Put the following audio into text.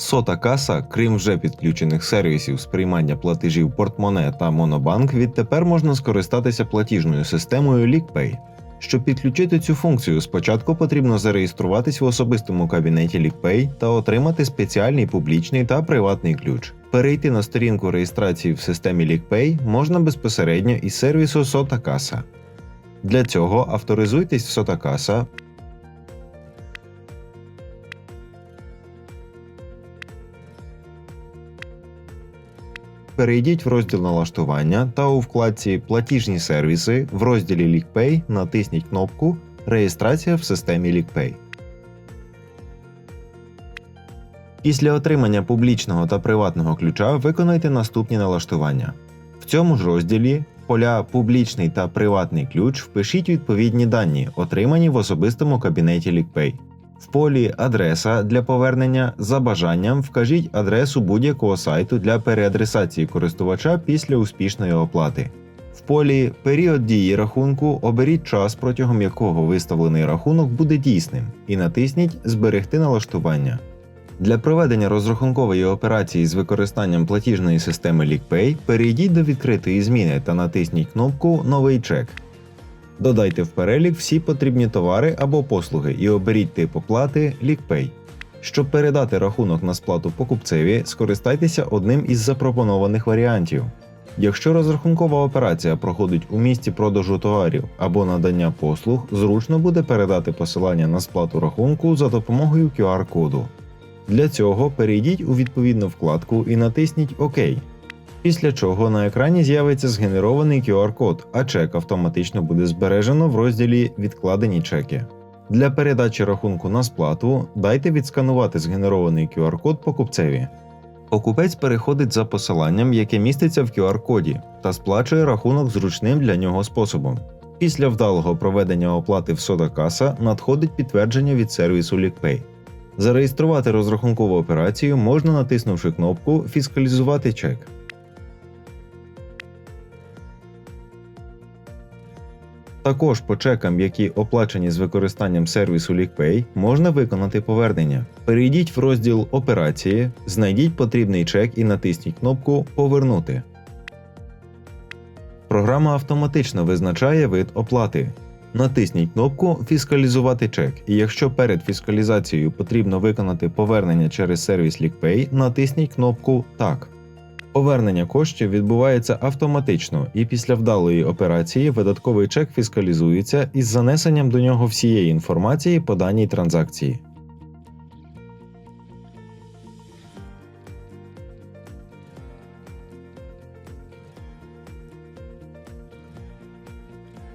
Сота каса, крім вже підключених сервісів сприймання платежів портмоне та Монобанк, відтепер можна скористатися платіжною системою LeakPay. Щоб підключити цю функцію, спочатку потрібно зареєструватись в особистому кабінеті LeakPay та отримати спеціальний публічний та приватний ключ. Перейти на сторінку реєстрації в системі LeakPay можна безпосередньо із сервісу Сота Каса. Для цього авторизуйтесь в Сота Перейдіть в розділ налаштування та у вкладці Платіжні сервіси в розділі LeakPay натисніть кнопку Реєстрація в системі LeakPay. Після отримання публічного та приватного ключа виконайте наступні налаштування. В цьому ж розділі поля Публічний та приватний ключ впишіть відповідні дані, отримані в особистому кабінеті LeakPay. В полі Адреса для повернення за бажанням вкажіть адресу будь-якого сайту для переадресації користувача після успішної оплати. В полі Період дії рахунку оберіть час, протягом якого виставлений рахунок буде дійсним, і натисніть Зберегти налаштування. Для проведення розрахункової операції з використанням платіжної системи LeakPay перейдіть до відкритої зміни та натисніть кнопку Новий чек. Додайте в перелік всі потрібні товари або послуги і оберіть тип оплати LeakPay. Щоб передати рахунок на сплату покупцеві, скористайтеся одним із запропонованих варіантів. Якщо розрахункова операція проходить у місці продажу товарів або надання послуг, зручно буде передати посилання на сплату рахунку за допомогою QR-коду. Для цього перейдіть у відповідну вкладку і натисніть ОК. Після чого на екрані з'явиться згенерований QR-код, а чек автоматично буде збережено в розділі Відкладені чеки. Для передачі рахунку на сплату дайте відсканувати згенерований QR-код покупцеві. Покупець переходить за посиланням, яке міститься в QR-коді, та сплачує рахунок зручним для нього способом. Після вдалого проведення оплати в Содакаса надходить підтвердження від сервісу LeakPay. Зареєструвати розрахункову операцію можна натиснувши кнопку Фіскалізувати чек. Також по чекам, які оплачені з використанням сервісу LeakPay, можна виконати повернення. Перейдіть в розділ Операції, знайдіть потрібний чек і натисніть кнопку Повернути. Програма автоматично визначає вид оплати. Натисніть кнопку Фіскалізувати чек, і якщо перед фіскалізацією потрібно виконати повернення через сервіс LeakPay, натисніть кнопку Так. Повернення коштів відбувається автоматично, і після вдалої операції видатковий чек фіскалізується із занесенням до нього всієї інформації по даній транзакції.